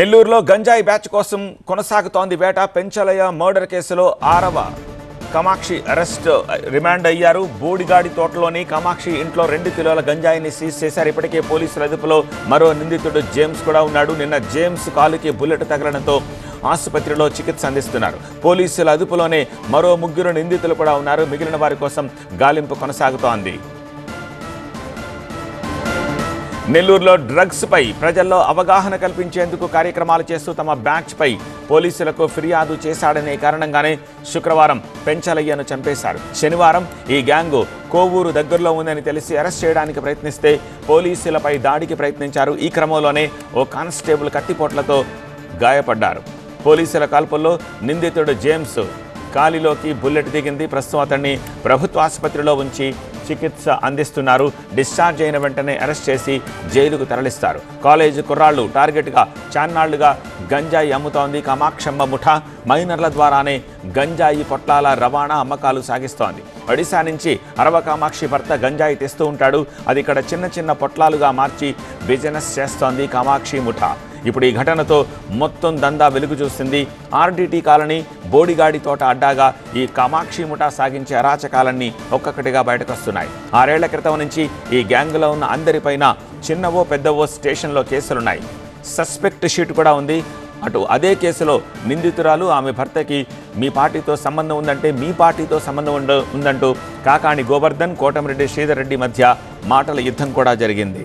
నెల్లూరులో గంజాయి బ్యాచ్ కోసం కొనసాగుతోంది వేట. పెంచలయ్య మర్డర్ కేసులో ఆరవ కామాక్షి అరెస్ట్ రిమాండ్ అయ్యారు. బోడిగాడి తోటలోని కామాక్షి ఇంట్లో రెండు కిలోల గంజాయిని సీజ్ చేశారు. ఇప్పటికే పోలీసుల అదుపులో మరో నిందితుడు జేమ్స్ కూడా ఉన్నాడు. నిన్న జేమ్స్ కాలుకి బుల్లెట్ తగలడంతో ఆసుపత్రిలో చికిత్స అందిస్తున్నారు. పోలీసుల అదుపులోనే మరో ముగ్గురు నిందితులు కూడా ఉన్నారు. మిగిలిన వారి కోసం గాలింపు కొనసాగుతోంది. నెల్లూరులో డ్రగ్స్ పై ప్రజల్లో అవగాహన కల్పించేందుకు కార్యక్రమాలు చేస్తూ తమ బ్యాచ్ పై పోలీసులకు ఫిర్యాదు చేశాడనే కారణంగానే శుక్రవారం పెంచలయ్యను చంపేశారు. శనివారం ఈ గ్యాంగు కోవూరు దగ్గరలో ఉందని తెలిసి అరెస్ట్ చేయడానికి ప్రయత్నిస్తే పోలీసులపై దాడికి ప్రయత్నించారు. ఈ క్రమంలోనే ఓ కానిస్టేబుల్ కత్తిపోట్లతో గాయపడ్డారు. పోలీసుల కాల్పుల్లో నిందితుడు జేమ్స్ కాలిలోకి బుల్లెట్ దిగింది. ప్రస్తుతం అతన్ని ప్రభుత్వ ఆసుపత్రిలో ఉంచి చికిత్స అందిస్తున్నారు. డిశ్చార్జ్ అయిన వెంటనే అరెస్ట్ చేసి జైలుకు తరలిస్తారు. కాలేజీ కుర్రాళ్ళు టార్గెట్గా చాన్నాళ్ళుగా గంజాయి అమ్ముతోంది. కామాక్షమ్మ ముఠా మైనర్ల ద్వారానే గంజాయి పొట్లాల రవాణా అమ్మకాలు సాగిస్తోంది. ఒడిశా నుంచి అరవ కామాక్షి భర్త గంజాయి తెస్తూ ఉంటాడు. అది ఇక్కడ చిన్న చిన్న పొట్లాలుగా మార్చి బిజినెస్ చేస్తోంది కామాక్షి ముఠా. ఇప్పుడు ఈ ఘటనతో మొత్తం దందా వెలుగు చూస్తుంది ఆర్డీటీ కాలనీ బోడిగాడి తోట అడ్డాగా ఈ కామాక్షి ముఠా సాగించే అరాచకాలన్నీ ఒక్కొక్కటిగా బయటకొస్తున్నాయి. ఆరేళ్ళ క్రితం నుంచి ఈ గ్యాంగ్లో ఉన్న అందరిపైన చిన్నవో పెద్దవో స్టేషన్లో కేసులున్నాయి. సస్పెక్ట్ షీట్ కూడా ఉంది. అటు అదే కేసులో నిందితురాలు ఆమె భర్తకి మీ పార్టీతో సంబంధం ఉందంటే మీ పార్టీతో సంబంధం ఉండ ఉందంటూ కాకాణి గోవర్ధన్ కోటమిరెడ్డి శ్రీధర్ రెడ్డి మధ్య మాటల యుద్ధం కూడా జరిగింది.